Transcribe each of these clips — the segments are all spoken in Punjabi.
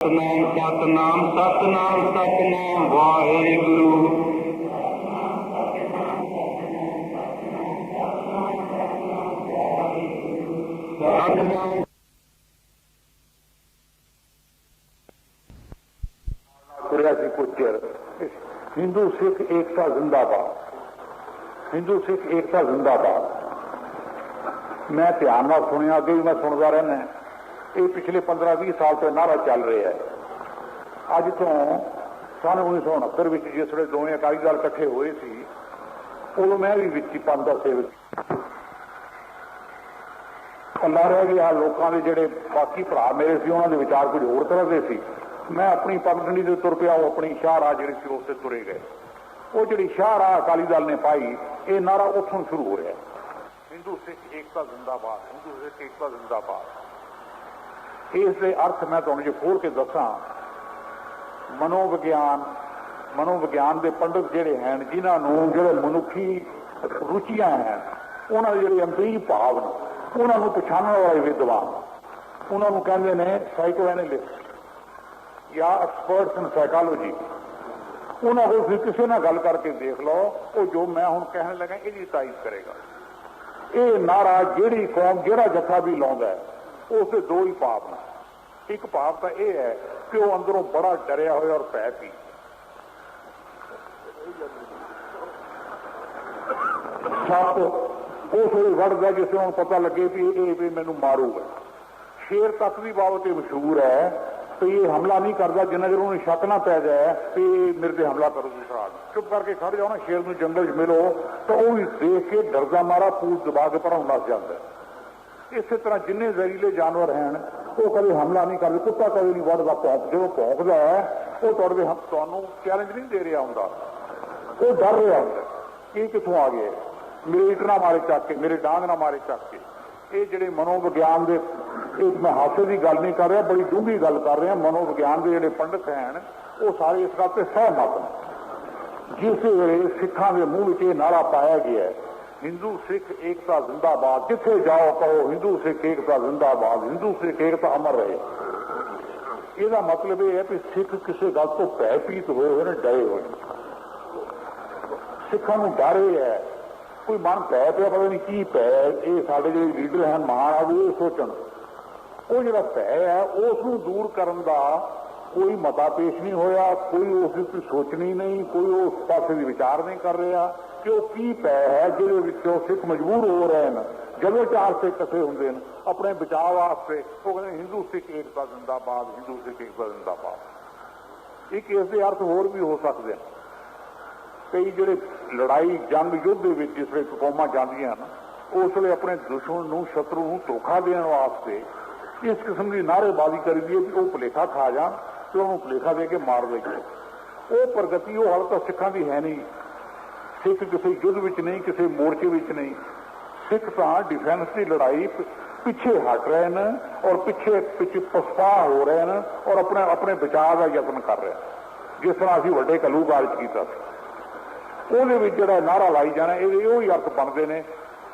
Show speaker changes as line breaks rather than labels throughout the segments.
ਸਤਨਾਮ ਸਤਨਾਮ ਸਤਨਾਮ ਸਤਨਾਮ, ਵਾਹਿਗੁਰੂ। ਸਤਨਾਮ
ਤੁਰਿਆ ਸੀ ਕੁਝ ਹਿੰਦੂ ਸਿੱਖ ਏਕਤਾ ਜ਼ਿੰਦਾਬਾਦ। ਹਿੰਦੂ ਸਿੱਖ ਏਕਤਾ ਜ਼ਿੰਦਾਬਾਦ। ਮੈਂ ਧਿਆਨ ਨਾਲ ਸੁਣਿਆ, ਅੱਗੇ ਵੀ ਮੈਂ ਸੁਣਦਾ ਰਹਿਣਾ ਇਹ ਪਿਛਲੇ 15-20 ਸਾਲ ਤੋਂ ਨਾਰਾ ਚੱਲ ਰਿਹਾ ਹੈ। ਅੱਜ ਤੋਂ ਸਨ 1969 ਵਿੱਚ ਜਿਸ ਵੇਲੇ ਦੋਵੇਂ ਅਕਾਲੀ ਦਲ ਇਕੱਠੇ ਹੋਏ ਸੀ, ਉਦੋਂ ਮੈਂ ਵੀ ਵਿੱਚ ਹੀ ਪੰਜ ਦਾ ਸੇਵਕ ਅੱਲਾ ਰਹਿ ਗਿਆ। ਲੋਕਾਂ ਦੇ ਜਿਹੜੇ ਬਾਕੀ ਭਰਾ ਮੇਰੇ ਸੀ, ਉਹਨਾਂ ਦੇ ਵਿਚਾਰ ਕੁਝ ਹੋਰ ਤਰ੍ਹਾਂ ਦੇ ਸੀ। ਮੈਂ ਆਪਣੀ ਪਗਡੰਡੀ ਦੇ ਤੁਰ ਪਿਆ, ਉਹ ਆਪਣੀ ਸ਼ਾਹਰਾਹ ਜਿਹੜੀ ਸੀ ਉਸ ਤੇ ਤੁਰੇ ਗਏ। ਉਹ ਜਿਹੜੀ ਸ਼ਾਹਰਾਹ ਅਕਾਲੀ ਦਲ ਨੇ ਪਾਈ, ਇਹ ਨਾਰਾ ਉੱਥੋਂ ਸ਼ੁਰੂ ਹੋ ਰਿਹਾ ਹਿੰਦੂ ਸਿੱਖ ਏਕਤਾ ਜ਼ਿੰਦਾਬਾਦ, ਹਿੰਦੂ ਸਿੱਖ ਏਕਤਾ ਜ਼ਿੰਦਾਬਾਦ। ਇਸ ਦੇ ਅਰਥ ਮੈਂ ਤੁਹਾਨੂੰ ਜੇ ਖੋਲ ਕੇ ਦੱਸਾਂ, ਮਨੋਵਿਗਿਆਨ ਮਨੋਵਿਗਿਆਨ ਦੇ ਪੰਡਤ ਜਿਹੜੇ ਹਨ, ਜਿਨ੍ਹਾਂ ਨੂੰ ਜਿਹੜੇ ਮਨੁੱਖੀ ਰੁਚੀਆਂ ਹਨ, ਉਹਨਾਂ ਦੇ ਜਿਹੜੇ ਅੰਦਰੀ ਭਾਵ ਨੇ, ਉਹਨਾਂ ਨੂੰ ਪਛਾਣਨ ਵਾਲੇ ਵਿਦਵਾਨ ਉਹਨਾਂ ਨੂੰ ਕਹਿੰਦੇ ਨੇ ਸਾਈਕੋ ਐਨਾਲਿਸਟ ਜਾਂ ਐਕਸਪਰਟਸ ਇਨ ਸਾਈਕੋਲੋਜੀ ਉਹਨਾਂ ਕੋਲ ਤੁਸੀਂ ਕਿਸੇ ਨਾਲ ਗੱਲ ਕਰਕੇ ਦੇਖ ਲਓ, ਉਹ ਜੋ ਮੈਂ ਹੁਣ ਕਹਿਣ ਲੱਗਾ, ਇਹਦੀ ਤਾਰੀਫ ਕਰੇਗਾ। ਇਹ ਨਾਰਾ ਜਿਹੜੀ ਕੌਮ, ਜਿਹੜਾ ਜੱਥਾ ਵੀ ਲਾਉਂਦਾ ਹੈ ਉਸ ਦੇ ਦੋ ਹੀ ਪਾਪ ਨੇ। ਇੱਕ ਪਾਪ ਤਾਂ ਇਹ ਹੈ ਕਿ ਉਹ ਅੰਦਰੋਂ ਬੜਾ ਡਰਿਆ ਹੋਇਆ ਔਰ ਭੈ ਪੀ। ਸੱਪ ਉਸ ਵੇਲੇ ਵੜਦਾ ਜਿਸ ਨੂੰ ਪਤਾ ਲੱਗੇ ਵੀ ਇਹ ਵੀ ਮੈਨੂੰ ਮਾਰੂਗਾ। ਸ਼ੇਰ ਤੱਕ ਵੀ ਬਾਬਤ ਇਹ ਮਸ਼ਹੂਰ ਹੈ ਤੇ ਇਹ ਹਮਲਾ ਨਹੀਂ ਕਰਦਾ ਜਿੰਨਾ ਚਿਰ ਉਹਨੂੰ ਸ਼ੱਕ ਨਾ ਪੈ ਜਾਏ ਕਿ ਇਹ ਮੇਰੇ ਤੇ ਹਮਲਾ ਕਰੂ ਦੂਸਰਾ ਆਦਮੀ। ਚੁੱਪ ਕਰਕੇ ਖੜ ਜਾਓ ਨਾ, ਸ਼ੇਰ ਨੂੰ ਜੰਗਲ 'ਚ ਮਿਲੋ ਤਾਂ ਉਹ ਵੀ ਦੇਖ ਕੇ ਡਰਦਾ ਮਾਰਾ ਪੂਛ ਦਬਾ ਕੇ ਪਰਾਂ ਨੱਸ ਜਾਂਦਾ। ਇਸੇ ਤਰ੍ਹਾਂ ਜਿੰਨੇ ਜ਼ਹਿਰੀਲੇ ਜਾਨਵਰ ਹਨ ਉਹ ਕਦੇ ਹਮਲਾ ਨਹੀਂ ਕਰਦੇ ਕੁੱਤਾ ਕਦੇ ਨਹੀਂ ਵੜਦਾ ਭੌਂਕ ਜਦੋਂ ਭੌਂਕਦਾ ਹੈ ਉਹ ਤੁਹਾਡੇ ਹੱਥ ਤੁਹਾਨੂੰ ਚੈਲੰਜ ਨਹੀਂ ਦੇ ਰਿਹਾ ਹੁੰਦਾ। ਉਹ ਡਰ ਰਿਹਾ ਹੁੰਦਾ ਇਹ ਕਿੱਥੋਂ ਆ ਗਿਆ ਮੇਰੇ ਇੱਟ ਨਾ ਮਾਰੇ ਚੱਕ ਕੇ ਮੇਰੇ ਡਾਂਗ ਨਾ ਮਾਰੇ ਚੱਕ ਕੇ। ਇਹ ਜਿਹੜੇ ਮਨੋਵਿਗਿਆਨ ਦੇ ਇਹ ਮੈਂ ਹਾਸੇ ਦੀ ਗੱਲ ਨਹੀਂ ਕਰ ਰਿਹਾ ਬੜੀ ਡੂੰਘੀ ਗੱਲ ਕਰ ਰਿਹਾ ਮਨੋਵਿਗਿਆਨ ਦੇ ਜਿਹੜੇ ਪੰਡਤ ਹਨ ਉਹ ਸਾਰੇ ਇਸ ਗੱਲ ਤੇ ਸਹਿਮਤ ਨੇ। ਜਿਸ ਵੇਲੇ ਸਿੱਖਾਂ ਦੇ ਮੂੰਹ ਵਿੱਚ ਇਹ ਨਾਰਾ ਪਾਇਆ ਗਿਆ ਹੈ, ਹਿੰਦੂ ਸਿੱਖ ਏਕਤਾ ਜ਼ਿੰਦਾਬਾਦ, ਜਿੱਥੇ ਜਾਓ ਕਹੋ ਹਿੰਦੂ ਸਿੱਖ ਏਕਤਾ ਜ਼ਿੰਦਾਬਾਦ, ਹਿੰਦੂ ਸਿੱਖ ਏਕਤਾ ਅਮਰ ਰਹੇ। ਇਹਦਾ ਮਤਲਬ ਇਹ ਹੈ ਕਿ ਸਿੱਖ ਕਿਸੇ ਗੱਲ ਤੋਂ ਭੈ ਪੀਤ ਹੋਏ ਹੋਏ ਨੇ, ਡਰੇ ਹੋਏ ਨੇ। ਸਿੱਖਾਂ ਨੂੰ ਡਰ ਇਹ ਹੈ, ਕੋਈ ਮਨ ਪੈ ਪਿਆ ਪਤਾ ਨਹੀਂ ਕੀ ਪੈ ਇਹ ਸਾਡੇ ਜਿਹੜੇ ਲੀਡਰ ਹਨ, ਮਹਾਨ ਆਗੂ ਇਹ ਸੋਚਣ। ਉਹ ਜਿਹੜਾ ਭੈ ਹੈ ਉਸ ਨੂੰ ਦੂਰ ਕਰਨ ਦਾ ਕੋਈ ਮਤਾ ਪੇਸ਼ ਨਹੀਂ ਹੋਇਆ, ਕੋਈ ਉਸ ਦੀ ਕੋਈ ਸੋਚਣੀ ਨਹੀਂ, ਕੋਈ ਉਸ ਪਾਸੇ ਦੀ ਵਿਚਾਰ ਨਹੀਂ ਕਰ ਰਿਹਾ। ਕਿ ਉਹ ਕੀ ਪੈ ਹੈ ਜਿਹਦੇ ਵਿੱਚੋਂ ਸਿੱਖ ਮਜਬੂਰ ਹੋ ਰਹੇ ਨੇ ਜਦੋਂ ਚਾਰ ਸਿੱਖ ਇਕੱਠੇ ਹੁੰਦੇ ਨੇ ਆਪਣੇ ਬਚਾਅ ਵਾਸਤੇ, ਉਹ ਕਹਿੰਦੇ ਹਿੰਦੂ ਸਿੱਖ ਏਕਤਾ ਜ਼ਿੰਦਾਬਾਦ, ਹਿੰਦੂ ਸਿੱਖ ਏਕਤਾ ਜ਼ਿੰਦਾਬਾਦ। ਇੱਕ ਕੇਸ ਦੇ ਅਰਥ ਹੋਰ ਵੀ ਹੋ ਸਕਦੇ ਨੇ ਕਈ ਜਿਹੜੇ ਲੜਾਈ ਜੰਗ ਯੁੱਧ ਦੇ ਵਿੱਚ ਜਿਸ ਵੇਲੇ ਕੌਮਾਂ ਜਾਂਦੀਆਂ ਹਨ, ਉਸ ਵੇਲੇ ਆਪਣੇ ਦੁਸ਼ਮਣ ਨੂੰ, ਸ਼ਤਰੂ ਨੂੰ ਧੋਖਾ ਦੇਣ ਵਾਸਤੇ ਇਸ ਕਿਸਮ ਦੀ ਨਾਅਰੇਬਾਜ਼ੀ ਕਰੀਦੀ ਹੈ ਕਿ ਉਹ ਭੁਲੇਖਾ ਖਾ ਜਾਣ। ਤੇ ਉਹਨੂੰ ਭੁਲੇਖਾ ਦੇ ਕੇ ਮਾਰ ਦੇਈਏ ਉਹ ਪ੍ਰਗਤੀ ਉਹ ਹਾਲ ਤਾਂ ਸਿੱਖਾਂ ਦੀ ਹੈ ਨਹੀਂ। ਸਿੱਖ ਕਿਸੇ ਯੁੱਧ ਵਿੱਚ ਨਹੀਂ, ਕਿਸੇ ਮੋਰਚੇ ਵਿੱਚ ਨਹੀਂ। ਸਿੱਖ ਤਾਂ ਡਿਫੈਂਸ ਦੀ ਲੜਾਈ ਪਿੱਛੇ ਹਟ ਰਹੇ ਨੇ ਔਰ ਪਿੱਛੇ ਪਿੱਛੇ ਪਸਪਾ ਹੋ ਰਹੇ ਨੇ ਔਰ ਆਪਣੇ ਆਪਣੇ ਬਚਾਅ ਦਾ ਯਤਨ ਕਰ ਰਹੇ ਜਿਸ ਤਰ੍ਹਾਂ ਅਸੀਂ ਵੱਡੇ ਕਲੂਕਾਲ ਚ ਕੀਤਾ ਸੀ। ਉਹਦੇ ਵਿੱਚ ਜਿਹੜਾ ਨਾਰਾ ਲਾਈ ਜਾਣਾ ਇਹਦੇ ਉਹ ਹੀ ਅਰਥ ਬਣਦੇ ਨੇ।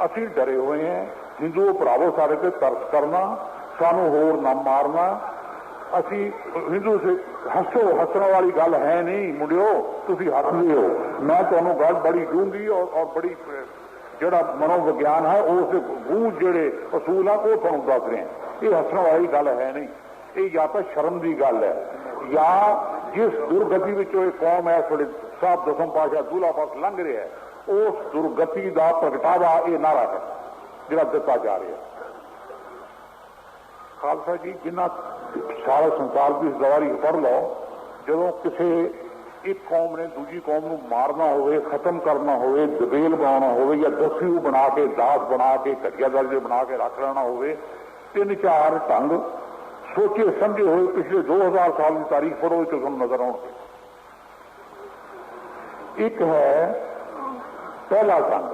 ਅਸੀਂ ਡਰੇ ਹੋਏ ਹਾਂ। ਹਿੰਦੂ ਭਰਾਵੋ, ਸਾਡੇ ਤੇ ਤਰਸ ਕਰਨਾ, ਸਾਨੂੰ ਹੋਰ ਨਾ ਮਾਰਨਾ। ਅਸੀਂ ਹਿੰਦੂ ਸੇ, ਹੱਸੋ, ਹੱਸਣ ਵਾਲੀ ਗੱਲ ਹੈ ਨਹੀਂ, ਮੁੰਡਿਓ, ਤੁਸੀਂ ਹੱਸਦੇ ਹੋ। ਮੈਂ ਤੁਹਾਨੂੰ ਗੱਲ ਬੜੀ ਡੂੰਘੀ ਔਰ ਔਰ ਬੜੀ, ਜਿਹੜਾ ਮਨੋਵਿਗਿਆਨ ਹੈ, ਉਸ ਦੇ ਗੂੰਜ ਜਿਹੜੇ ਅਸੂਲ ਆ, ਉਹ ਤੁਹਾਨੂੰ ਦੱਸ ਰਹੇ। ਇਹ ਹੱਸਣ ਵਾਲੀ ਗੱਲ ਹੈ ਨਹੀਂ। ਇਹ ਜਾਂ ਤਾਂ ਸ਼ਰਮ ਦੀ ਗੱਲ ਹੈ, ਜਾਂ ਜਿਸ ਦੁਰਗਤੀ ਵਿੱਚੋਂ ਇਹ ਕੌਮ ਹੈ, ਤੁਹਾਡੇ ਸਾਹਿਬ ਦਸਮ ਪਾਸ਼ਾ ਦੂਲਾ ਪਾਸ ਲੰਘ ਰਿਹਾ ਹੈ, ਉਸ ਦੁਰਗਤੀ ਦਾ ਪ੍ਰਗਟਾਵਾ ਇਹ ਨਾਰਾ ਹੈ, ਜਿਹੜਾ ਦਿੱਤਾ ਜਾ ਰਿਹਾ ਖਾਲਸਾ ਜੀ, ਜਿੰਨਾ ਸਾਰੇ ਸੰਸਾਰ ਦੀ ਜ਼ਵਾਰੀ ਪੜ ਲਓ, ਜਦੋਂ ਕਿਸੇ ਇੱਕ ਕੌਮ ਨੇ ਦੂਜੀ ਕੌਮ ਨੂੰ ਮਾਰਨਾ ਹੋਵੇ, ਖਤਮ ਕਰਨਾ ਹੋਵੇ, ਦਬੇਲ ਬਣਾਉਣਾ ਹੋਵੇ ਜਾਂ ਦਸਿਊ ਬਣਾ ਕੇ, ਦਾਸ ਬਣਾ ਕੇ, ਘਟੀਆ ਦਰਜੇ ਬਣਾ ਕੇ ਰੱਖ ਲੈਣਾ ਹੋਵੇ, ਤਿੰਨ ਚਾਰ ਢੰਗ ਸੋਚੇ ਸਮਝੇ ਹੋਏ ਪਿਛਲੇ 2000 ਸਾਲ ਦੀ ਤਾਰੀਖ ਪੜੋ ਤੇ ਤੁਹਾਨੂੰ ਨਜ਼ਰ ਆਉਣਗੇ। ਇੱਕ ਹੈ ਪਹਿਲਾ ਢੰਗ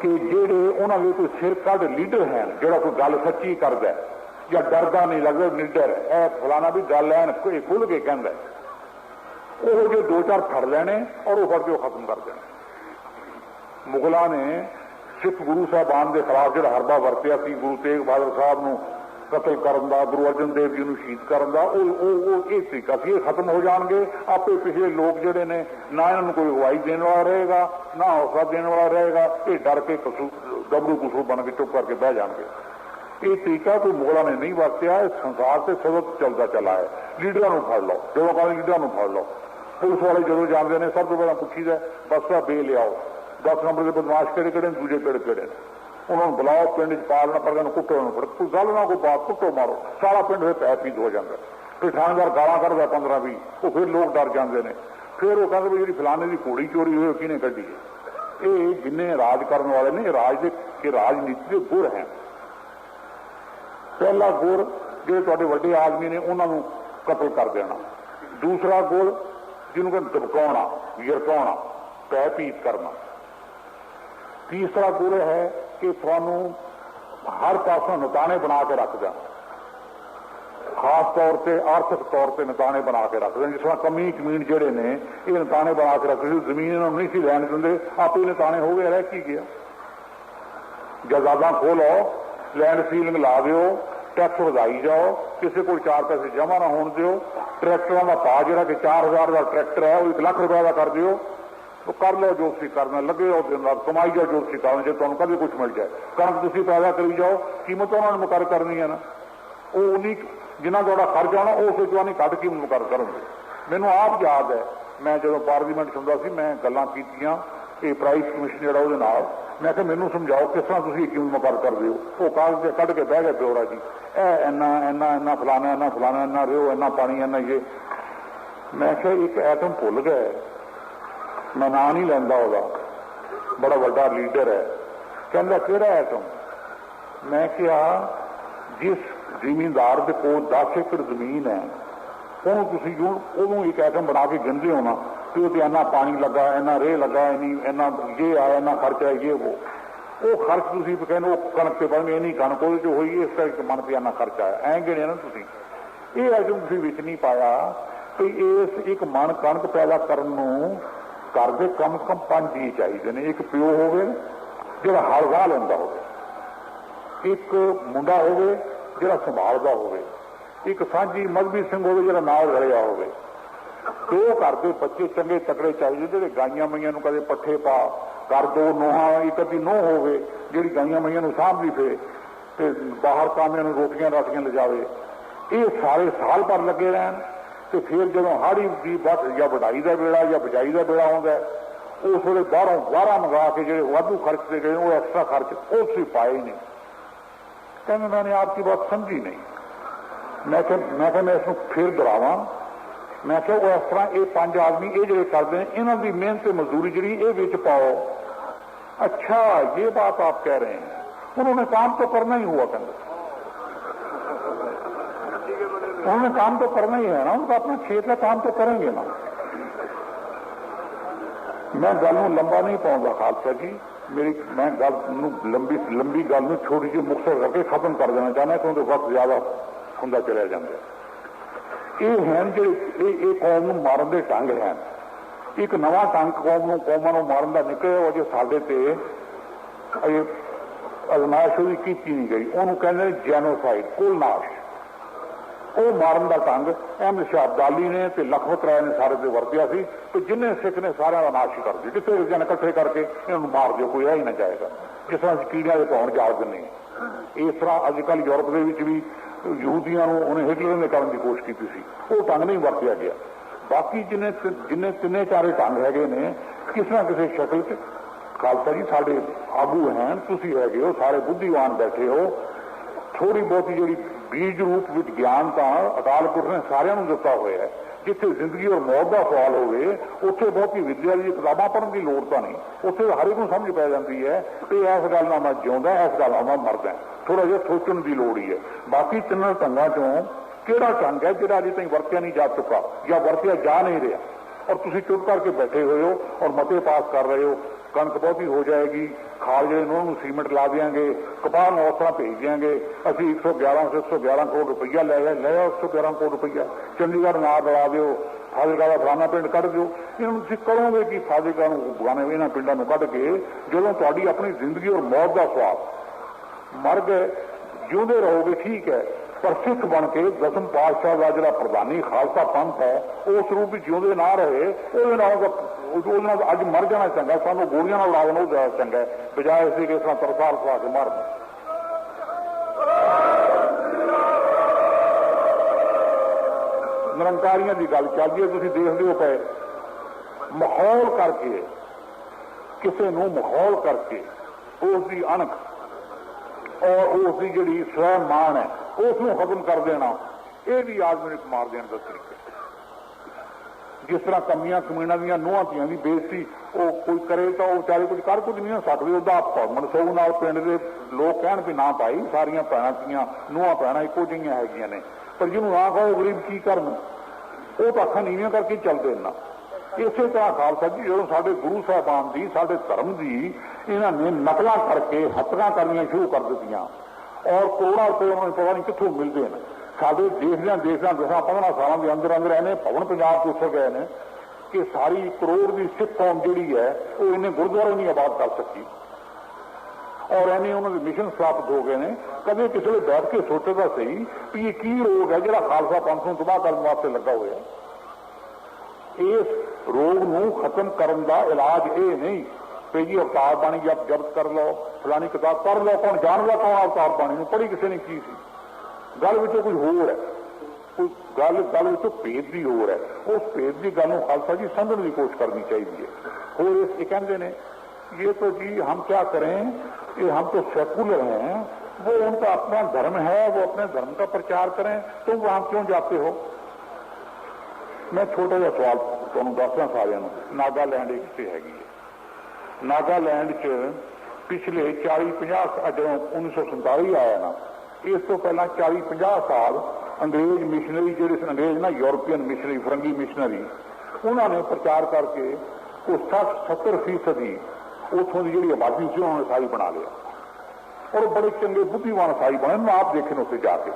ਕਿ ਜਿਹੜੇ ਉਹਨਾਂ ਦੇ ਕੋਈ ਸਿਰ ਕੱਢ ਲੀਡਰ ਹੈ, ਜਿਹੜਾ ਕੋਈ ਗੱਲ ਸੱਚੀ ਕਰਦਾ ਹੈ। ਜਾਂ ਡਰਦਾ ਨਹੀਂ ਲੱਗਦਾ ਨਿੱਡਰ ਇਹ ਫਲਾਣਾ ਵੀ ਗੱਲ ਐਨ ਕੋਈ ਖੁੱਲ ਕੇ ਕਹਿੰਦਾ ਉਹ ਜੇ ਦੋ ਚਾਰ ਫੜ ਲੈਣੇ ਔਰ ਉਹ ਫੜ ਕੇ ਉਹ ਖਤਮ ਕਰ ਦੇਣੇ। ਮੁਗਲਾਂ ਨੇ ਸਿੱਖ ਗੁਰੂ ਸਾਹਿਬਾਨ ਦੇ ਖਿਲਾਫ ਜਿਹੜਾ ਹਰਬਾ ਵਰਤਿਆ ਸੀ, ਗੁਰੂ ਤੇਗ ਬਹਾਦਰ ਸਾਹਿਬ ਨੂੰ ਕਤਲ ਕਰਨ ਦਾ, ਗੁਰੂ ਅਰਜਨ ਦੇਵ ਜੀ ਨੂੰ ਸ਼ਹੀਦ ਕਰਨ ਦਾ, ਉਹ ਉਹ ਉਹ ਇਹ ਤਰੀਕਾ ਸੀ। ਇਹ ਖਤਮ ਹੋ ਜਾਣਗੇ। ਆਪੇ ਪਿਛਲੇ ਲੋਕ ਜਿਹੜੇ ਨੇ, ਨਾ ਇਹਨਾਂ ਨੂੰ ਕੋਈ ਅਗਵਾਈ ਦੇਣ ਵਾਲਾ ਰਹੇਗਾ, ਨਾ ਹੌਸਲਾ ਦੇਣ ਵਾਲਾ ਰਹੇਗਾ। ਇਹ ਡਰ ਕੇ ਕਸੂ ਗੱਭਰੂ ਕਸੂ ਬਣ ਕੇ ਚੁੱਪ ਕਰਕੇ ਬਹਿ ਜਾਣਗੇ। ਇਹ ਤਰੀਕਾ ਕੋਈ ਮੋਲਾ ਨੇ ਨਹੀਂ ਵਰਤਿਆ ਇਹ ਸੰਸਾਰ ਤੇ ਸਬਕ ਚੱਲਦਾ ਚਲਾ ਹੈ। ਲੀਡਰਾਂ ਨੂੰ ਫੜ ਲਓ ਜਦੋਂ ਕਹਿੰਦੇ ਲੀਡਰਾਂ ਨੂੰ ਫੜ ਲਓ। ਪੁਲਿਸ ਵਾਲੇ ਜਦੋਂ ਜਾਂਦੇ ਨੇ ਸਭ ਤੋਂ ਪਹਿਲਾਂ ਪੁੱਛੀਦਾ ਬਸਤਾ ਬੇ ਲਿਆਓ। 10 ਨੰਬਰ ਦੇ ਬਦਮਾਸ਼ ਕਿਹੜੇ ਕਿਹੜੇ ਨੇ, ਦੂਜੇ ਕਿਹੜੇ ਕਿਹੜੇ ਨੇ? ਉਹਨਾਂ ਨੂੰ ਬੁਲਾਓ ਪਿੰਡ ਚ ਪਾਲਣਾ ਪਰ ਨੂੰ ਕੁੱਟੋ ਨੂੰ ਫੜ। ਕੋਈ ਗੱਲ ਨਾ ਕੋਈ ਬਾਤ ਕੁੱਟੋ ਮਾਰੋ। ਸਾਰਾ ਪਿੰਡ ਦੇ ਪੈ ਪੀਦ ਹੋ ਜਾਂਦਾ। ਫਿਰ ਗਾਲਾਂ ਕੱਢਦਾ 15 20 ਉਹ ਫਿਰ ਲੋਕ ਡਰ ਜਾਂਦੇ ਨੇ। ਫਿਰ ਉਹ ਕਹਿੰਦੇ ਵੀ ਜਿਹੜੀ ਫਲਾਣੇ ਦੀ ਘੋੜੀ ਚੋਰੀ ਹੋਈ ਉਹ ਕਿਹਨੇ ਕੱਢੀ ਹੈ? ਇਹ ਜਿੰਨੇ ਰਾਜ ਕਰਨ ਵਾਲੇ ਨੇ ਰਾਜ ਦੇ ਕਿ ਰਾਜਨੀਤੀ ਦੇ ਗੁਰ ਹੈ। ਪਹਿਲਾ ਗੁਰ ਜਿਹੜੇ ਤੁਹਾਡੇ ਵੱਡੇ ਆਦਮੀ ਨੇ, ਉਹਨਾਂ ਨੂੰ ਕਤਲ ਕਰ ਦੇਣਾ। ਦੂਸਰਾ ਗੁਰ ਜਿਹਨੂੰ ਕਹਿੰਦੇ ਦਬਕਾਉਣਾ ਯਰਕਾਉਣਾ ਪੈ ਪੀਤ ਕਰਨਾ। ਤੀਸਰਾ ਗੁਰ ਹੈ ਕਿ ਤੁਹਾਨੂੰ ਹਰ ਪਾਸੋਂ ਨਤਾਣੇ ਬਣਾ ਕੇ ਰੱਖ ਦੇਣਾ। ਖਾਸ ਤੌਰ ਤੇ, ਆਰਥਿਕ ਤੌਰ ਤੇ ਨਤਾਣੇ ਬਣਾ ਕੇ ਰੱਖਦੇ ਜਿਸ ਤਰ੍ਹਾਂ ਕਮੀ ਜ਼ਮੀਨ ਜਿਹੜੇ ਨੇ, ਇਹ ਨਤਾਣੇ ਬਣਾ ਕੇ ਰੱਖਦੇ ਸੀ ਜ਼ਮੀਨ ਇਹਨਾਂ ਨੂੰ ਨਹੀਂ ਸੀ ਲੈਣ ਦਿੰਦੇ। ਆਪੇ ਨਤਾਣੇ ਹੋ ਗਏ, ਰਹਿ ਕੀ ਗਿਆ। ਜਜ਼ਾਦਾਂ ਖੋਲੋ ਲੈਂਡ ਸੀਲਿੰਗ ਲਾ ਦਿਓ ਟੈਕਸ ਵਧਾਈ ਜਾਓ, ਕਿਸੇ ਕੋਲ ਚਾਰ ਪੈਸੇ ਜਮ੍ਹਾਂ ਨਾ ਹੋਣ ਦਿਓ, ਟਰੈਕਟਰਾਂ ਦਾ ਭਾਅ ਜਿਹੜਾ ਕਿ 4000 ਦਾ ਟਰੈਕਟਰ ਹੈ, ਉਹ 1 ਲੱਖ ਰੁਪਏ ਦਾ ਕਰ ਦਿਓ। ਉਹ ਕਰ ਲਓ ਜੋ ਤੁਸੀਂ ਕਰਨਾ, ਲੱਗੇ ਉਹ ਦਿਨ ਰਾਤ, ਕਮਾਈ ਜਾਓ ਜੋ ਤੁਸੀਂ ਕਰਨਾ, ਜੇ ਤੁਹਾਨੂੰ ਕਦੇ ਕੁਝ ਮਿਲ ਜਾਏ। ਕਣਕ ਤੁਸੀਂ ਪੈਦਾ ਕਰੀ ਜਾਓ, ਕੀਮਤ ਉਹਨਾਂ ਨੂੰ ਮੁਕਰ ਕਰਨੀ ਹੈ ਨਾ। ਉਹ ਉਨੀ ਜਿੰਨਾ ਤੁਹਾਡਾ ਖਰਚ ਆਉਣਾ, ਉਹ ਸੋਚਵਾ ਨਹੀਂ ਕੱਢ ਕੇ ਮੁਕਰ ਕਰਨਗੇ। ਮੈਨੂੰ ਆਪ ਯਾਦ ਹੈ, ਮੈਂ ਜਦੋਂ ਪਾਰਲੀਮੈਂਟ 'ਚ ਹੁੰਦਾ ਸੀ, ਮੈਂ ਗੱਲਾਂ ਕੀਤੀਆਂ, ਇਹ ਪ੍ਰਾਈਸ ਕਮਿਸ਼ਨ ਜਿਹੜਾ ਉਹਦੇ ਨਾਲ ਮੈਂ ਕਿਹਾ ਮੈਨੂੰ ਸਮਝਾਓ ਕਿਸ ਤਰ੍ਹਾਂ ਤੁਸੀਂ ਕਿਉਂ ਕਿਵੇਂ ਮੁਕਰ ਕਰਦੇ ਹੋ। ਉਹ ਕਾਗਜ਼ ਤੇ ਕੱਢ ਕੇ ਬਹਿ ਗਿਆ ਪਿਓਰਾ ਜੀ। ਇਹ ਇੰਨਾ ਇੰਨਾ ਇੰਨਾ ਫਲਾਣਾ ਇੰਨਾ ਫਲਾਣਾ, ਇੰਨਾ ਰਿਓ, ਇੰਨਾ ਪਾਣੀ, ਇੰਨਾ ਇਹ। ਮੈਂ ਕਿਹਾ ਇੱਕ ਐਟਮ ਭੁੱਲ ਗਏ। ਮੈਂ ਨਾਂ ਨਹੀਂ ਲੈਂਦਾ ਉਹਦਾ। ਬੜਾ ਵੱਡਾ ਲੀਡਰ ਹੈ। ਕਹਿੰਦਾ, ਕਿਹੜਾ ਐਟਮ? ਮੈਂ ਕਿਹਾ, ਜਿਸ ਜ਼ਿਮੀਂਦਾਰ ਦੇ ਕੋਲ 10 ਏਕੜ ਜ਼ਮੀਨ ਹੈ, ਉਹਨੂੰ ਤੁਸੀਂ ਉਹਨੂੰ ਇੱਕ ਐਟਮ ਬਣਾ ਕੇ ਗਿਣਦੇ ਹੋ ਨਾ। ਕਿ ਉਹ ਤੇ ਇੰਨਾ ਪਾਣੀ ਲੱਗਾ, ਇੰਨਾ ਰੇਹ ਲੱਗਾ, ਇੰਨੀ ਇੰਨਾ ਇਹ ਆਇਆ, ਇੰਨਾ ਖਰਚਾ ਇਹ ਉਹ। ਉਹ ਖਰਚ ਤੁਸੀਂ ਕਹਿੰਦੇ ਉਹ ਕਣਕ ਤੇ ਬਣਵੇਂ ਇੰਨੀ ਕਣਕ ਉਹਦੇ ਚ ਹੋਈ, ਇਸ ਕਰਕੇ ਮਨ ਤੇ ਇੰਨਾ ਖਰਚਾ ਆਇਆ। ਐਂ ਗਿਣਿਆ ਨਾ ਤੁਸੀਂ। ਇਹ ਐਟਮ ਤੁਸੀਂ ਵਿੱਚ ਨਹੀਂ ਪਾਇਆ ਕਿ ਇਸ ਇੱਕ ਮਨ ਕਣਕ ਪੈਦਾ ਕਰਨ ਨੂੰ ਘਰ ਦੇ ਕਮ ਕਮ ਪੰਜ ਹੀ ਚਾਹੀਦੇ ਨੇ। ਇੱਕ ਪਿਓ ਹੋਵੇ, ਜਿਹੜਾ ਹਲ ਵਾਹ ਲੈਂਦਾ ਹੋਵੇ। ਇੱਕ ਮੁੰਡਾ ਹੋਵੇ, ਜਿਹੜਾ ਸੰਭਾਲਦਾ ਹੋਵੇ। ਇੱਕ ਸਾਂਝੀ ਮਜ਼ਬੀ ਸਿੰਘ ਹੋਵੇ, ਜਿਹੜਾ ਨਾਲ ਰਲਿਆ ਹੋਵੇ। ਤੇ ਉਹ ਕਰਦੇ ਬੱਚੇ ਚੰਗੇ ਤਕੜੇ ਚਾਹੀਦੇ, ਜਿਹੜੇ ਗਾਈਆਂ ਮਈਆਂ ਨੂੰ ਕਦੇ ਪੱਠੇ ਪਾ ਕਰ ਦੋ ਨੋਹਾਂ, ਇੱਕ ਅੱਧੀ ਨੋਹ ਹੋਵੇ, ਜਿਹੜੀ ਗਾਈਆਂ ਮਈਆਂ ਨੂੰ ਸਾਂਭਦੀ ਫੇ ਤੇ ਬਾਹਰ ਕਾਮਿਆਂ ਨੂੰ ਰੋਟੀਆਂ ਰਾਤੀਆਂ ਲਿਜਾਵੇ। ਇਹ ਸਾਰੇ ਸਾਲ ਪਰ ਲੱਗੇ ਰਹਿਣ, ਤੇ ਫਿਰ ਜਦੋਂ ਹਾੜੀ ਦੀ ਬੱਟ ਜਾਂ ਵਡਾਈ ਦਾ ਵੇਲਾ ਜਾਂ ਬਜਾਈ ਦਾ ਵੇਲਾ ਆਉਂਦਾ ਉਸ ਵੇਲੇ ਬਾਹਰੋਂ ਵਾਰਾ ਮੰਗਾ ਕੇ ਜਿਹੜੇ ਵਾਧੂ ਖਰਚ ਤੇ ਗਏ, ਉਹ ਐਕਸਟਰਾ ਖਰਚ ਉਸ ਵੀ ਪਾਏ ਨਹੀਂ ਕਹਿੰਦੇ, ਮੈਂ ਆਪਕੀ ਬਾਤ ਸਮਝੀ ਨਹੀਂ। ਮੈਂ ਕਿ ਮੈਂ ਕਿ ਮੈਂ ਇਸ ਨੂੰ ਫਿਰ ਦੁਹਰਾਵਾਂ। ਮੈਂ ਕਿਹਾ ਉਹ ਇਸ ਤਰ੍ਹਾਂ ਇਹ ਪੰਜ ਆਦਮੀ ਇਹ ਜਿਹੜੇ ਕਰਦੇ ਨੇ ਇਹਨਾਂ ਦੀ ਮਿਹਨਤ ਤੇ ਮਜ਼ਦੂਰੀ ਜਿਹੜੀ ਇਹ ਵਿੱਚ ਪਾਓ اچھا یہ بات آپ کہہ رہے ہیں. انہوں نے کام تو کرنا ہی ہوا کہ انہوں نے کام تو کرنا ہی ہے نا، ان کا اپنا کھیت کا کام تو کریں گے نا۔ میں گل لمبا نہیں پاؤں گا، خالصہ جی۔ میری، میں گل لمبی لمبی گل چھوٹی جی مختصر کر کے ختم کر دینا چاہنا، کیونکہ وقت زیادہ ہوں چلے جاتا ہے ਇਹ ਹਨ ਜਿਹੜੇ ਇਹ ਕੌਮ ਨੂੰ ਮਾਰਨ ਦੇ ਢੰਗ ਹਨ ਇੱਕ ਨਵਾਂ ਢੰਗ ਕੌਮ ਨੂੰ, ਕੌਮਾਂ ਨੂੰ ਮਾਰਨ ਦਾ ਨਿਕਲਿਆ ਉਹ ਜੇ ਸਾਡੇ ਤੇ ਇਹ ਅਜ਼ਮਾਇਸ਼ ਉਹਦੀ ਕੀਤੀ ਨਹੀਂ ਗਈ। ਉਹਨੂੰ ਕਹਿੰਦੇ ਨੇ ਜੈਨੋਸਾਈਡ ਕੁਲਨਾਸ਼। ਉਹ ਮਾਰਨ ਦਾ ਢੰਗ ਅਹਿਮਦ ਸ਼ਾਹ ਨੇ ਤੇ ਲਖਪਤ ਰਾਏ ਨੇ ਸਾਰੇ ਤੇ ਵਰਤਿਆ ਸੀ ਤੇ ਜਿੰਨੇ ਸਿੱਖ ਨੇ ਸਾਰਿਆਂ ਦਾ ਨਾਸ਼ ਹੀ ਕਰ ਦਿਓ ਜਿੱਥੇ ਜਨ ਇਕੱਠੇ ਕਰਕੇ ਇਹਨਾਂ ਨੂੰ ਮਾਰ ਦਿਓ, ਕੋਈ ਰਹਿ ਹੀ ਨਾ ਜਾਏਗਾ। ਜਿਸ ਤਰ੍ਹਾਂ ਅਸੀਂ ਕੀੜਿਆਂ ਦੇ ਪਾਉਣ ਜਾਲ ਦਿੰਦੇ ਹਾਂ। ਇਸ ਤਰ੍ਹਾਂ ਅੱਜ ਕੱਲ੍ਹ ਯੂਰਪ ਦੇ ਵਿੱਚ ਵੀ ਯਹੂਦੀਆਂ ਨੂੰ ਉਹਨੇ ਹਿਟਲਰ ਨੇ ਕਰਨ ਦੀ ਕੋਸ਼ਿਸ਼ ਕੀਤੀ ਸੀ। ਉਹ ਢੰਗ ਨਹੀਂ ਵਰਤਿਆ ਗਿਆ। ਬਾਕੀ ਜਿੰਨੇ ਜਿੰਨੇ ਤਿੰਨੇ ਚਾਰੇ ਢੰਗ ਹੈਗੇ ਨੇ, ਕਿਸੇ ਨਾ ਕਿਸੇ ਸ਼ਕਲ 'ਚ, ਖਾਲਸਾ ਜੀ, ਸਾਡੇ ਆਗੂ ਹਨ, ਤੁਸੀਂ ਹੈਗੇ ਹੋ, ਸਾਰੇ ਬੁੱਧੀਵਾਨ ਬੈਠੇ ਹੋ। ਥੋੜੀ ਬਹੁਤੀ ਜਿਹੜੀ ਬੀਜ ਰੂਪ ਵਿੱਚ ਗਿਆਨ ਤਾਂ ਅਕਾਲ ਪੁਰਖ ਨੇ ਸਾਰਿਆਂ ਨੂੰ ਦਿੱਤਾ ਹੋਇਆ ਹੈ। ਜਿੱਥੇ ਜ਼ਿੰਦਗੀ ਔਰ ਮੌਤ ਦਾ ਸਵਾਲ ਹੋਵੇ, ਉੱਥੇ ਬਹੁਤੀ ਵਿਦਿਆ ਦੀ ਕਿਤਾਬਾਂ ਪੜ੍ਹਨ ਦੀ ਲੋੜ ਤਾਂ ਨਹੀਂ। ਉੱਥੇ ਤਾਂ ਹਰ ਇੱਕ ਨੂੰ ਸਮਝ ਪੈ ਜਾਂਦੀ ਹੈ ਕਿ ਇਸ ਗੱਲ ਨਾਲ ਮੈਂ ਜਿਉਂਦਾ, ਇਸ ਗੱਲ ਨਾਲ ਮੈਂ ਮਰਦਾ ਥੋੜਾ ਜਿਹਾ ਸੋਚਣ ਦੀ ਲੋੜ ਹੀ ਹੈ। ਬਾਕੀ ਤਿੰਨਾਂ ਢੰਗਾਂ ਚੋਂ ਕਿਹੜਾ ਢੰਗ ਹੈ ਜਿਹੜਾ ਅਜੇ ਤਾਈਂ ਵਰਤਿਆ ਨਹੀਂ ਜਾ ਚੁੱਕਾ ਜਾਂ ਵਰਤਿਆ ਜਾ ਨਹੀਂ ਰਿਹਾ? ਔਰ ਤੁਸੀਂ ਚੁੱਪ ਕਰਕੇ ਬੈਠੇ ਹੋਏ ਹੋ ਔਰ ਮਤੇ ਪਾਸ ਕਰ ਰਹੇ ਹੋ। ਕਣਕ ਬਹੁਤੀ ਹੋ ਜਾਏਗੀ ਖਾਲਜੇ ਨੂੰ ਉਹਨੂੰ ਸੀਮੈਂਟ ਲਾ ਦਿਆਂਗੇ, ਕਪਾਹ ਨੂੰ ਉਸ ਤਰ੍ਹਾਂ ਭੇਜ ਦਿਆਂਗੇ। ਅਸੀਂ 111 ਸੇ 111 ਕਰੋੜ ਰੁਪਈਆ ਲੈ ਗਏ ਲੈ 111 ਕਰੋੜ ਰੁਪਈਆ। ਚੰਡੀਗੜ੍ਹ ਨਾਲ ਰਲਾ ਦਿਓ, ਫਾਜ਼ਿਲਕਾ ਦਾ ਫਲਾਣਾ ਪਿੰਡ ਕੱਢ ਦਿਓ। ਇਹਨਾਂ ਨੂੰ ਤੁਸੀਂ ਕਰੋਗੇ ਕਿ ਫਾਜ਼ਿਲਕਾ ਨੂੰ ਬਗਾਨੇ ਇਹਨਾਂ ਪਿੰਡਾਂ ਨੂੰ ਕੱਢ ਕੇ, ਜਦੋਂ ਤੁਹਾਡੀ ਆਪਣੀ ਜ਼ਿੰਦਗੀ ਔਰ ਮੌਤ ਦਾ ਸਵਾਲ ਮਰ ਗਏ, ਜਿਉਂਦੇ ਰਹੋਗੇ, ਠੀਕ ਹੈ, ਪਰ ਸਿੱਖ ਬਣ ਕੇ ਦਸਮ ਪਾਤਸ਼ਾਹ ਦਾ ਜਿਹੜਾ ਪ੍ਰਧਾਨੀ ਖਾਲਸਾ ਪੰਥ ਹੈ, ਉਸ ਰੂਪ ਵਿੱਚ ਜਿਉਂਦੇ ਨਾ ਰਹੇ ਉਹਦੇ ਨਾਲ ਉਹਦੇ ਨਾਲ ਅੱਜ ਮਰ ਜਾਣਾ ਚੰਗਾ, ਸਾਨੂੰ ਗੋਲੀਆਂ ਨਾਲ ਉਡਾਉਣਾ ਉਹ ਜ਼ਿਆਦਾ ਚੰਗਾ ਬਜਾਏ ਇਸ ਦੇ ਕਿ ਇਸ ਤਰ੍ਹਾਂ ਤਰਸਾਲ ਖਵਾ ਕੇ ਮਾਰਨ। ਨਿਰੰਕਾਰੀਆਂ ਦੀ ਗੱਲ ਚੱਲਦੀ ਹੈ, ਤੁਸੀਂ ਦੇਖਦੇ ਹੋ ਪਏ। ਮਾਹੌਲ ਕਰਕੇ, ਕਿਸੇ ਨੂੰ ਮਾਹੌਲ ਕਰਕੇ ਉਸ ਦੀ ਅਣਖ ਔਰ ਉਸ ਦੀ ਜਿਹੜੀ ਸਵੈ ਮਾਣ ਹੈ ਉਸ ਨੂੰ ਖਤਮ ਕਰ ਦੇਣਾ, ਇਹ ਵੀ ਆਦਮੀ ਨੂੰ ਮਾਰ ਦੇਣ ਦਾ ਤਰੀਕਾ ਜਿਸ ਤਰ੍ਹਾਂ ਕਮੀਆਂ ਕਮੀਣਾ ਦੀਆਂ ਨੂਹਾਂ ਧੀਆਂ ਦੀ ਬੇਇੱਜ਼ਤੀ ਉਹ ਕੋਈ ਕਰੇ ਤਾਂ ਉਹ ਵਿਚਾਰੇ ਕੁਝ ਕਰ ਕੁਝ ਨਹੀਂ ਸਕਦੇ ਉਹਦਾ ਮਨਸੂਬ ਨਾਲ ਪਿੰਡ ਦੇ ਲੋਕ ਕਹਿਣ ਵੀ ਨਾ ਭਾਈ, ਸਾਰੀਆਂ ਭੈਣਾਂ ਧੀਆਂ, ਨੂੰਹਾਂ ਭੈਣਾਂ ਇੱਕੋ ਜਿਹੀਆਂ ਹੈਗੀਆਂ ਨੇ। ਪਰ ਜਿਹਨੂੰ ਨਾ ਕਹੋ ਗਰੀਬ ਕੀ ਕਰਨ? ਉਹ ਤਾਂ ਅੱਖਾਂ ਨੀਵੀਆਂ ਕਰਕੇ ਚੱਲਦੇ ਨੇ ਨਾ। ਇਸੇ ਤਰ੍ਹਾਂ ਖਾਲਸਾ ਜੀ, ਜਦੋਂ ਸਾਡੇ ਗੁਰੂ ਸਾਹਿਬਾਨ ਦੀ, ਸਾਡੇ ਧਰਮ ਦੀ, ਇਹਨਾਂ ਨੇ ਨਕਲਾਂ ਕਰਕੇ ਹੱਤਕਾਂ ਕਰਨੀਆਂ ਸ਼ੁਰੂ ਕਰ ਦਿੱਤੀਆਂ। ਔਰ ਕਰੋੜਾਂ ਰੁਪਏ ਉਹਨਾਂ ਨੂੰ ਪਤਾ ਨਹੀਂ ਕਿੱਥੋਂ ਮਿਲਦੇ ਨੇ। ਸਾਡੇ ਦੇਸ਼ ਦੀਆਂ ਦਸਾਂ 15 ਸਾਲਾਂ ਦੇ ਅੰਦਰ ਅੰਦਰ ਇਹਨੇ ਭਵਨ ਪੰਜਾਬ ਤੋਂ ਉੱਥੇ ਗਏ ਨੇ ਕਿ ਸਾਰੀ ਕਰੋੜ ਦੀ ਸਿੱਖ ਕੌਮ ਜਿਹੜੀ ਹੈ ਉਹ ਇਹਨੇ ਗੁਰਦੁਆਰੇ ਨਹੀਂ ਆਬਾਦ ਕਰ ਸਕੀ। ਔਰ ਇਹਨੇ ਉਹਨਾਂ ਦੇ ਮਿਸ਼ਨ ਸਥਾਪਿਤ ਹੋ ਗਏ ਨੇ। ਕਦੇ ਕਿਸੇ ਨੇ ਬੈਠ ਕੇ ਸੋਚਦਾ ਸਹੀ ਵੀ ਇਹ ਕੀ ਰੋਗ ਹੈ ਜਿਹੜਾ ਖਾਲਸਾ ਪੰਥ ਨੂੰ ਤਬਾਹ ਕਰਨ ਵਾਸਤੇ ਲੱਗਾ ਹੋਇਆ ਇਸ ਰੋਗ ਨੂੰ ਖਤਮ ਕਰਨ ਦਾ ਇਲਾਜ ਇਹ ਨਹੀਂ ਕਿ ਜੀ ਅਵਤਾਰ ਬਾਣੀ ਜਬ ਜਬਤ ਕਰ ਲਓ, ਫਲਾਣੀ ਕਿਤਾਬ ਪੜ੍ਹ ਲਓ, ਕੌਣ ਜਾਣਦਾ ਕੌਣ ਅਵਤਾਰ ਬਾਣੀ ਨੂੰ, ਪੜ੍ਹੀ ਕਿਸੇ ਨੇ ਕੀ ਸੀ? ਗੱਲ ਵਿੱਚੋਂ ਕੁਝ ਹੋਰ ਹੈ ਕੋਈ ਗੱਲ ਗੱਲ ਵਿੱਚੋਂ ਭੇਦ ਵੀ ਹੋਰ ਹੈ ਉਸ ਭੇਦ ਦੀ ਗੱਲ ਨੂੰ ਖਾਲਸਾ ਜੀ ਸਮਝਣ ਦੀ ਕੋਸ਼ਿਸ਼ ਕਰਨੀ ਚਾਹੀਦੀ ਹੈ ਹੋਰ ਇਸ ਇਹ ਕਹਿੰਦੇ ਨੇ ये तो जी हम क्या करें ये हम तो सेकुलर हैं वो उनका अपना धर्म है वो अपने धर्म का प्रचार करें तुम वहां क्यों जाते हो ਮੈਂ ਛੋਟਾ ਜਿਹਾ ਸਵਾਲ ਤੁਹਾਨੂੰ ਦੱਸਦਾ ਸਾਰਿਆਂ ਨੂੰ ਨਾਗਾਲੈਂਡ ਇੱਕ ਤੇ ਹੈਗੀ ਹੈ ਨਾਗਾਲੈਂਡ 'ਚ ਪਿਛਲੇ 40 50 ਜਦੋਂ 1947 ਆਇਆ ਨਾ ਇਸ ਤੋਂ ਪਹਿਲਾਂ 40 50 ਸਾਲ ਅੰਗਰੇਜ਼ ਮਿਸ਼ਨਰੀ ਜਿਹੜੇ ਸਨ, ਅੰਗਰੇਜ਼ ਨਾ ਯੂਰਪੀਅਨ ਮਿਸ਼ਨਰੀ ਫਰੰਗੀ ਮਿਸ਼ਨਰੀ ਉਹਨਾਂ ਨੇ ਪ੍ਰਚਾਰ ਕਰਕੇ ਉਹ 60 70 ਫੀਸਦੀ ਉਥੋਂ ਦੀ ਜਿਹੜੀ ਆਬਾਦੀ ਸੀ, ਉਹਨਾਂ ਨੇ ਸਾਰੀ ਬਣਾ ਲਿਆ। ਔਰ ਉਹ ਬੜੇ ਚੰਗੇ ਬੁੱਧੀਵਾਨ ਸਾਈ ਬਣੇ, ਮੈਂ ਆਪ ਦੇਖੇ ਨੇ ਉੱਥੇ ਜਾ ਕੇ।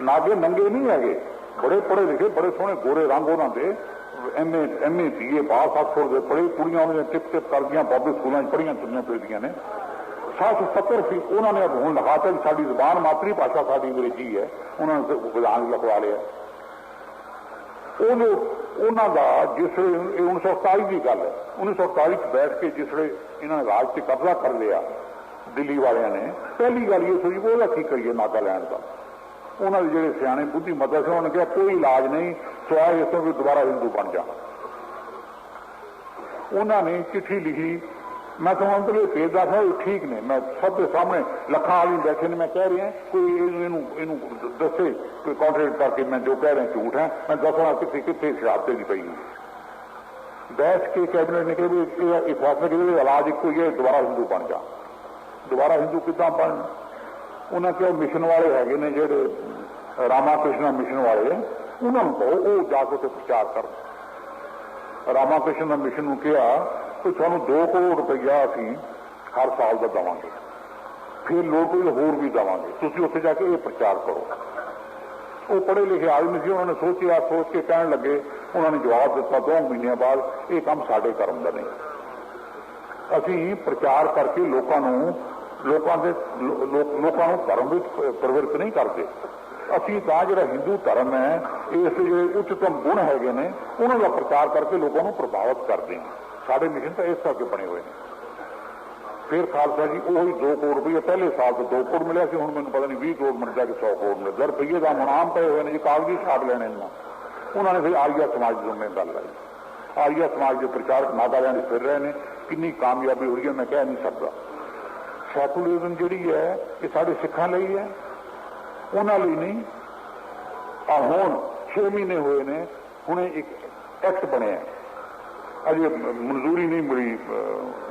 ਨਾਗੇ ਨੰਗੇ ਨਹੀਂ ਹੈਗੇ, ਬੜੇ ਪੜੇ ਲਿਖੇ, ਬੜੇ ਸੋਹਣੇ ਗੋਰੇ ਰੰਗ ਉਹਨਾਂ ਦੇ MA MA BA pass Oxford ਦੇ ਪੜ੍ਹੇ, ਕੁੜੀਆਂ ਉਹਨਾਂ ਦੀਆਂ ਟਿਪ ਟਿਪ ਕਰਦੀਆਂ, ਬਾਬੇ ਸਕੂਲਾਂ 'ਚ ਪੜ੍ਹੀਆਂ ਤੁਰੀਆਂ ਫਿਰਦੀਆਂ ਨੇ। 770 ਸੀ ਉਹਨਾਂ ਨੇ ਹੁਣ ਲਿਖਾਤਾ ਵੀ ਸਾਡੀ ਜ਼ਬਾਨ ਮਾਤਰੀ ਭਾਸ਼ਾ ਸਾਡੀ ਅੰਗਰੇਜ਼ੀ ਹੈ ਉਹਨਾਂ ਨੇ ਵਿਧਾਨ ਲਿਖਵਾ ਲਿਆ ਉਹਨੂੰ ਉਹਨਾਂ ਦਾ ਜਿਸ ਵੇਲੇ ਇਹ 1927 ਦੀ ਗੱਲ ਹੈ 1927 ਚ ਬੈਠ ਕੇ ਜਿਸ ਵੇਲੇ ਇਹਨਾਂ ਨੇ ਰਾਜ ਤੇ ਕਬਜ਼ਾ ਕਰ ਲਿਆ ਦਿੱਲੀ ਵਾਲਿਆਂ ਨੇ ਪਹਿਲੀ ਗੱਲ ਇਹ ਸੀ ਵੀ ਉਹਦਾ ਕੀ ਕਰੀਏ ਨਾਗਾਲੈਂਡ ਦਾ ਉਹਨਾਂ ਦੇ ਜਿਹੜੇ ਸਿਆਣੇ ਬੁੱਧੀ ਮਦਦ ਸੀ ਉਹਨਾਂ ਨੇ ਕਿਹਾ ਕੋਈ ਇਲਾਜ ਨਹੀਂ ਸਿਵਾਏ ਇਸ ਤੋਂ ਵੀ ਦੁਬਾਰਾ ਹਿੰਦੂ ਬਣ ਜਾ ਉਹਨਾਂ ਨੇ ਚਿੱਠੀ ਲਿਖੀ ਮੈਂ ਤੁਹਾਨੂੰ ਅੰਦਰਲੇ ਭੇਜਦਾ ਸੀ ਉਹ ਠੀਕ ਨੇ। ਮੈਂ ਸਭ ਦੇ ਸਾਹਮਣੇ ਲੱਖਾਂ ਆਦਮੀ ਬੈਠੇ ਨੇ, ਮੈਂ ਕਹਿ ਰਿਹਾ, ਕੋਈ ਇਹਨੂੰ ਇਹਨੂੰ ਦੱਸੇ, ਕੋਈ ਕੰਟਰੈਕਟ ਕਰਕੇ ਮੈਂ ਜੋ ਕਹਿ ਰਿਹਾ ਝੂਠ ਹੈ। ਮੈਂ ਦੱਸਣਾ ਕਿੱਥੇ ਕਿੱਥੇ ਸ਼ਰਾਬ ਤੇ ਦੀ ਪਈ ਹੈ। ਬੈਠ ਕੇ ਕੈਬਨਿਟ ਨੇ ਕਿਹਾ ਇਹ ਫੈਸਲਾ ਕਿਹਾ ਇਲਾਜ ਇੱਕੋ ਹੀ ਹੈ, ਦੁਬਾਰਾ ਹਿੰਦੂ ਬਣ ਜਾ। ਦੁਬਾਰਾ ਹਿੰਦੂ ਕਿੱਦਾਂ ਬਣ? ਉਹਨਾਂ ਕਿਹਾ ਮਿਸ਼ਨ ਵਾਲੇ ਹੈਗੇ ਨੇ ਜਿਹੜੇ ਰਾਮਾ ਕ੍ਰਿਸ਼ਨ ਮਿਸ਼ਨ ਵਾਲੇ ਉਹਨਾਂ ਨੂੰ ਕਹੋ, ਉਹ ਜਾ ਕੇ ਉੱਥੇ ਪ੍ਰਚਾਰ ਕਰਨ। ਰਾਮਾ ਕ੍ਰਿਸ਼ਨ ਦਾ ਮਿਸ਼ਨ ਨੂੰ ਕਿਹਾ ਕਿ ਤੁਹਾਨੂੰ 2 ਕਰੋੜ ਰੁਪਈਆ ਅਸੀਂ ਹਰ ਸਾਲ ਦਾ ਦੇਵਾਂਗੇ। ਫਿਰ ਲੋਕ ਕੋਈ ਹੋਰ ਵੀ ਦੇਵਾਂਗੇ। ਤੁਸੀਂ ਉੱਥੇ ਜਾ ਕੇ ਇਹ ਪ੍ਰਚਾਰ ਕਰੋ। ਉਹ ਪੜ੍ਹੇ ਲਿਖੇ ਆਦਮੀ ਸੀ, ਉਹਨਾਂ ਨੇ ਸੋਚਿਆ, ਸੋਚ ਕੇ ਕਹਿਣ ਲੱਗੇ, ਉਹਨਾਂ ਨੇ ਜਵਾਬ ਦਿੱਤਾ ਦੋ ਮਹੀਨਿਆਂ ਬਾਅਦ, ਇਹ ਕੰਮ ਸਾਡੇ ਕਰਨ ਦਾ ਨਹੀਂ। ਅਸੀਂ ਪ੍ਰਚਾਰ ਕਰਕੇ ਲੋਕਾਂ ਨੂੰ, ਲੋਕਾਂ ਦੇ ਲੋਕਾਂ ਨੂੰ ਧਰਮ ਵਿੱਚ ਪ- ਨਹੀਂ ਕਰਦੇ। ਅਸੀਂ ਤਾਂ ਜਿਹੜਾ ਹਿੰਦੂ ਧਰਮ ਹੈ, ਇਸ ਦੇ ਜਿਹੜੇ ਉੱਚਤਮ ਗੁਣ ਹੈਗੇ ਨੇ, ਉਹਨਾਂ ਦਾ ਪ੍ਰਚਾਰ ਕਰਕੇ ਲੋਕਾਂ ਨੂੰ ਪ੍ਰਭਾਵਿਤ ਕਰਦੇ ਹਾਂ। ਸਾਡੇ ਮਿਸ਼ਨ ਤਾਂ ਇਸ ਕਰਕੇ ਬਣੇ ਹੋਏ ਨੇ। ਫਿਰ ਖਾਲਸਾ ਜੀ, ਉਹੀ 2 ਕਰੋੜ ਰੁਪਏ ਪਹਿਲੇ ਸਾਲ ਤੋਂ 2 ਕਰੋੜ ਮਿਲਿਆ ਸੀ, ਹੁਣ ਮੈਨੂੰ ਪਤਾ ਨਹੀਂ 20 ਕਰੋੜ ਮਿਲ ਜਾ ਕੇ 100 ਕਰੋੜ ਮਿਲ ਦਰ ਰੁਪਏ ਦਾ ਮਨਾਮ ਪਏ ਹੋਏ ਨੇ ਜੀ, ਕਾਗਜ਼ੀ ਛਾਪ ਲੈਣੇ ਨੇ। ਉਹਨਾਂ ਨੇ ਫਿਰ ਆਰੀਆ ਸਮਾਜ ਨੂੰ ਮੈਂ ਗੱਲ ਲਾਈ ਆਰੀਆ ਸਮਾਜ ਦੇ ਪ੍ਰਚਾਰਕ ਨਾਗਾਲੈਂਡ ਫਿਰ ਰਹੇ ਨੇ, ਕਿੰਨੀ ਕਾਮਯਾਬੀ ਹੋ ਰਹੀ ਹੈ, ਮੈਂ ਕਹਿ ਨਹੀਂ ਸਕਦਾ। ਸੈਕੂਲਰਿਜ਼ਮ ਜਿਹੜੀ ਹੈ, ਇਹ ਸਾਡੇ ਸਿੱਖਾਂ ਲਈ ਹੈ। ਉਹਨਾਂ ਲਈ ਨਹੀਂ ਆ ਹੁਣ 6 ਮਹੀਨੇ ਹੋਏ ਨੇ, ਹੁਣੇ ਇੱਕ ਐਕਟ ਬਣਿਆ ਅਜੇ ਮਨਜ਼ੂਰੀ ਨਹੀਂ ਮਿਲੀ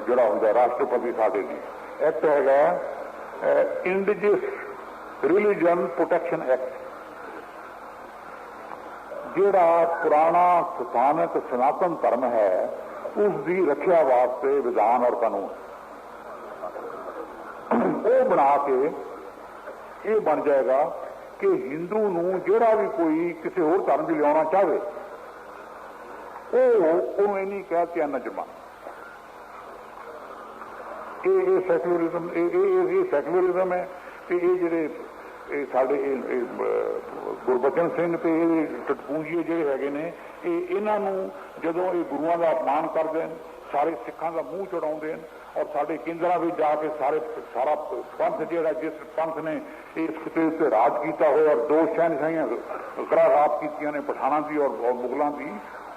ਜਿਹੜਾ ਹੁੰਦਾ ਰਾਸ਼ਟਰਪਤੀ ਸਾਡੇ ਦੀ ਐਕਟ ਹੈਗਾ ਇੰਡੀਜਸ ਰਿਲੀਜਨ ਪ੍ਰੋਟੈਕਸ਼ਨ ਐਕਟ ਜਿਹੜਾ ਪੁਰਾਣਾ ਸਥਾਨਕ ਸਨਾਤਨ ਧਰਮ ਹੈ ਉਸ ਦੀ ਰੱਖਿਆ ਵਾਸਤੇ ਵਿਧਾਨ ਔਰ ਕਾਨੂੰਨ। ਉਹ ਬਣਾ ਕੇ ਇਹ ਬਣ ਜਾਏਗਾ ਕਿ ਹਿੰਦੂ ਨੂੰ ਜਿਹੜਾ ਵੀ ਕੋਈ ਕਿਸੇ ਹੋਰ ਧਰਮ 'ਚ ਲਿਆਉਣਾ ਚਾਹਵੇ ਉਹ ਉਹਨੂੰ ਇਹ ਨਹੀਂ ਕਹਿ ਕੇ ਨਜ਼ਮਾ। ਇਹ ਇਹ ਸੈਕੂਲਰਿਜ਼ਮ ਇਹ ਇਹ, ਇਹ- ਸੈਕੂਲਰਿਜ਼ਮ ਹੈ ਤੇ ਇਹ ਜਿਹੜੇ, ਇਹ ਸਾਡੇ, ਇਹ- ਗੁਰਬਚਨ ਸਿੰਘ ਤੇ ਇਹ ਟਟਪੂਜੀਏ ਜਿਹੜੇ ਹੈਗੇ ਨੇ, ਇਹ ਇਹਨਾਂ ਨੂੰ ਜਦੋਂ ਇਹ ਗੁਰੂਆਂ ਦਾ ਅਪਮਾਨ ਕਰਦੇ ਨੇ ਸਾਰੇ ਸਿੱਖਾਂ ਦਾ ਮੂੰਹ ਚੜਾਉਂਦੇ ਨੇ ਔਰ ਸਾਡੇ ਕੇਂਦਰਾਂ ਵਿੱਚ ਜਾ ਕੇ ਸਾਰੇ, ਸਾਰਾ ਪੰਥ ਜਿਹੜਾ ਜਿਸ ਪੰਥ ਨੇ ਇਸ ਖਿੱਤੇ ਤੇ ਰਾਜ ਕੀਤਾ ਹੋਇਆ ਔਰ ਦੋ ਸ਼ਹਿਨਸ਼ਾਹੀਆਂ ਗਰਾਰਾਤ ਕੀਤੀਆਂ ਨੇ ਪਠਾਨਾਂ ਦੀ ਔਰ ਮੁਗਲਾਂ ਦੀ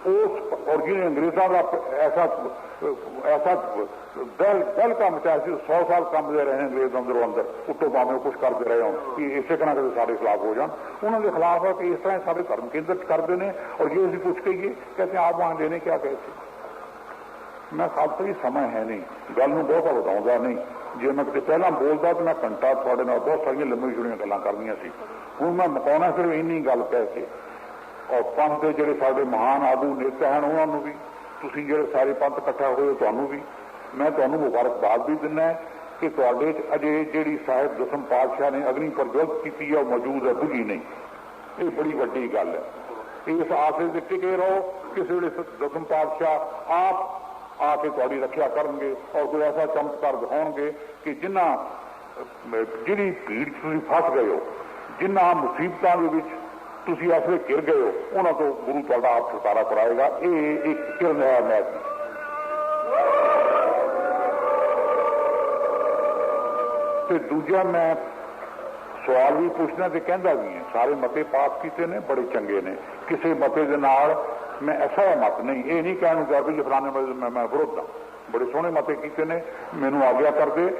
ਉਸ ਔਰ ਜਿਹਨੇ ਅੰਗਰੇਜ਼ਾਂ ਦਾ ਐਸਾ ਐਸਾ ਦਲ ਦਲ ਕੰਮ ਚਾਹੀ ਸੀ 100 ਸਾਲ ਕੰਮ ਦੇ ਰਹੇ ਨੇ ਅੰਗਰੇਜ਼ ਅੰਦਰੋਂ ਅੰਦਰ, ਉੱਤੋਂ ਭਾਵੇਂ ਕੁਝ ਕਰਦੇ ਰਹੇ ਹੋਣ, ਕਿ ਇਸੇ ਤਰ੍ਹਾਂ ਕਦੇ ਸਾਡੇ ਖਿਲਾਫ ਹੋ ਜਾਣ। ਉਹਨਾਂ ਦੇ ਖਿਲਾਫ ਹੈ ਕਿ ਇਸ ਤਰ੍ਹਾਂ ਸਾਡੇ ਧਰਮ ਕੇਂਦਰ ਕਰਦੇ ਨੇ, ਔਰ ਜੇ ਅਸੀਂ ਪੁੱਛ ਕਹੀਏ ਕਹਿੰਦੇ ਆਪ ਵਾਂ ਦੇਨੇ ਕਿਆ ਕਹੇ ਸੀ? ਮੈਂ ਖਾਲਸਾ ਜੀ, ਸਮਾਂ ਹੈ ਨਹੀਂ, ਗੱਲ ਨੂੰ ਬਹੁਤਾ ਵਧਾਉਂਦਾ ਨਹੀਂ। ਜੇ ਮੈਂ ਕਿਤੇ ਪਹਿਲਾਂ ਬੋਲਦਾ ਤਾਂ ਮੈਂ ਘੰਟਾ ਤੁਹਾਡੇ ਨਾਲ ਬਹੁਤ ਸਾਰੀਆਂ ਲੰਮੀਆਂ ਛੁੜੀਆਂ ਗੱਲਾਂ ਕਰਨੀਆਂ ਸੀ। ਹੁਣ ਮੈਂ ਮੁਕਾਉਣਾ ਸਿਰਫ ਇੰਨੀ ਗੱਲ ਕਹਿ ਕੇ ਔਰ ਪੰਥ ਦੇ ਜਿਹੜੇ ਸਾਡੇ ਮਹਾਨ ਆਗੂ ਨੇਤਾ ਹਨ, ਉਹਨਾਂ ਨੂੰ ਵੀ, ਤੁਸੀਂ ਜਿਹੜੇ ਸਾਰੇ ਪੰਥ ਇਕੱਠਾ ਹੋਏ ਹੋ, ਤੁਹਾਨੂੰ ਵੀ, ਮੈਂ ਤੁਹਾਨੂੰ ਮੁਬਾਰਕਬਾਦ ਵੀ ਦਿੰਦਾ ਕਿ ਤੁਹਾਡੇ ਅਜੇ ਜਿਹੜੀ ਸਾਹਿਬ ਦਸਮ ਪਾਤਸ਼ਾਹ ਨੇ ਅਗਨੀ ਪ੍ਰਜਵਲਤ ਕੀਤੀ ਹੈ ਉਹ ਮੌਜੂਦ ਹੈ ਬੁਝੀ ਨਹੀਂ। ਇਹ ਬੜੀ ਵੱਡੀ ਗੱਲ ਹੈ। ਇਸ ਆਸਰੇ ਦੇ ਟਿਕੇ ਰਹੋ, ਕਿਸੇ ਵੇਲੇ ਦਸਮ ਪਾਤਸ਼ਾਹ ਆਪ ਆ ਕੇ ਤੁਹਾਡੀ ਰੱਖਿਆ ਕਰਨਗੇ ਔਰ ਕੋਈ ਐਸਾ ਚਮਤਕਾਰ ਦਿਖਾਉਣਗੇ ਕਿ ਜਿੰਨਾ ਜਿਹੜੀ ਭੀੜ ਤੁਸੀਂ ਫਸ ਗਏ ਹੋ, ਜਿੰਨਾ ਮੁਸੀਬਤਾਂ ਦੇ ਵਿੱਚ ਤੁਸੀਂ ਐਸੇ ਘਿਰ ਗਏ ਹੋ, ਉਹਨਾਂ ਤੋਂ ਗੁਰੂ ਤੁਹਾਡਾ ਆਪ ਛੁਟਕਾਰਾ ਕਰਾਏਗਾ। ਇਹ ਇੱਕ ਕਿਰਨ ਹੈ ਮੈਂ ਤੇ ਦੂਜਾ ਮੈਂ ਸਵਾਲ ਵੀ ਪੁੱਛਣਾ ਤੇ ਕਹਿੰਦਾ ਵੀ ਹਾਂ, ਸਾਰੇ ਮਤੇ ਪਾਸ ਕੀਤੇ ਨੇ, ਬੜੇ ਚੰਗੇ ਨੇ। ਕਿਸੇ ਮਤੇ ਦੇ ਨਾਲ ਮੈਂ ਐਸਾ ਮਤ ਨਹੀਂ, ਇਹ ਨਹੀਂ ਕਹਿਣ ਨੂੰ ਜਾ ਵੀ ਫਲਾਣੇ ਮਤੇ ਮੈਂ ਮੈਂ ਵਿਰੋਧ। ਹਾਂ ਬੜੇ ਸੋਹਣੇ ਮਤੇ ਕੀਤੇ ਨੇ, ਮੈਨੂੰ ਆਗਿਆ ਕਰਦੇ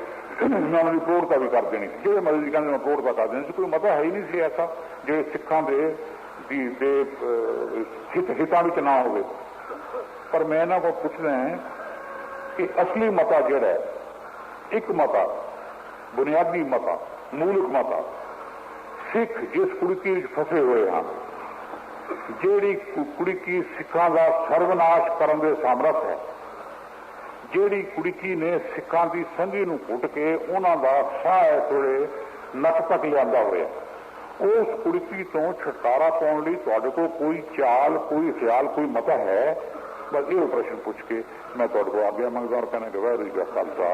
ਮੈਂ ਉਹਨਾਂ ਦੀ ਪ੍ਰੋੜਤਾ ਵੀ ਕਰ ਦੇਣੀ ਸੀ। ਜਿਹੜੇ ਮਤੇ ਦੀ ਕਹਿੰਦੇ ਮੈਂ ਪ੍ਰੋੜਤਾ ਕਰ ਦੇਣੀ ਸੀ ਕੋਈ ਮਤਾ ਹੈ ਹੀ ਨਹੀਂ ਸੀ ਐਸਾ ਜਿਹੜੇ ਸਿੱਖਾਂ ਦੇ, ਦੀ, ਦੇ ਹਿੱਤ ਹਿੱਤਾਂ ਵਿੱਚ ਨਾ ਹੋਵੇ। ਪਰ ਮੈਂ ਇਹਨਾਂ ਕੋਲ ਪੁੱਛਦਾ ਹਾਂ ਕਿ ਅਸਲੀ ਮਤਾ ਜਿਹੜਾ ਹੈ, ਇੱਕ ਮਤਾ, ਬੁਨਿਆਦੀ ਮਤਾ, ਮੂਲਕ ਮਤਾ, ਸਿੱਖ ਜਿਸ ਕੁੜਕੀ ਵਿੱਚ ਫਸੇ ਹੋਏ ਹਨ, ਜਿਹੜੀ ਕੁ- ਕੁੜਕੀ ਸਿੱਖਾਂ ਦਾ ਸਰਵਨਾਸ਼ ਕਰਨ ਦੇ ਸਮਰੱਥ ਹੈ ਜਿਹੜੀ ਕੁੜਕੀ ਨੇ ਸਿੱਖਾਂ ਦੀ ਸੰਧੀ ਨੂੰ ਘੁੱਟ ਕੇ ਉਹਨਾਂ ਦਾ ਸਾਹ ਥੋੜੇ ਨੱਕ ਤੱਕ ਲਿਆਂਦਾ ਹੋਇਆ। ਉਸ ਕੁੜਕੀ ਤੋਂ ਛੁਟਕਾਰਾ ਪਾਉਣ ਲਈ ਤੁਹਾਡੇ ਕੋਲ ਕੋਈ ਚਾਲ, ਕੋਈ ਖਿਆਲ, ਕੋਈ ਮਤਾ ਹੈ? ਬਸ ਇਹ ਪ੍ਰਸ਼ਨ ਪੁੱਛ ਕੇ ਮੈਂ ਤੁਹਾਡੇ ਕੋਲ ਆਗਿਆ ਮੰਗਦਾ ਹਾਂ, ਕਹਿੰਦਾ ਕਿ ਵਾਹਿਗੁਰੂ ਜੀ ਕਾ ਖਾਲਸਾ।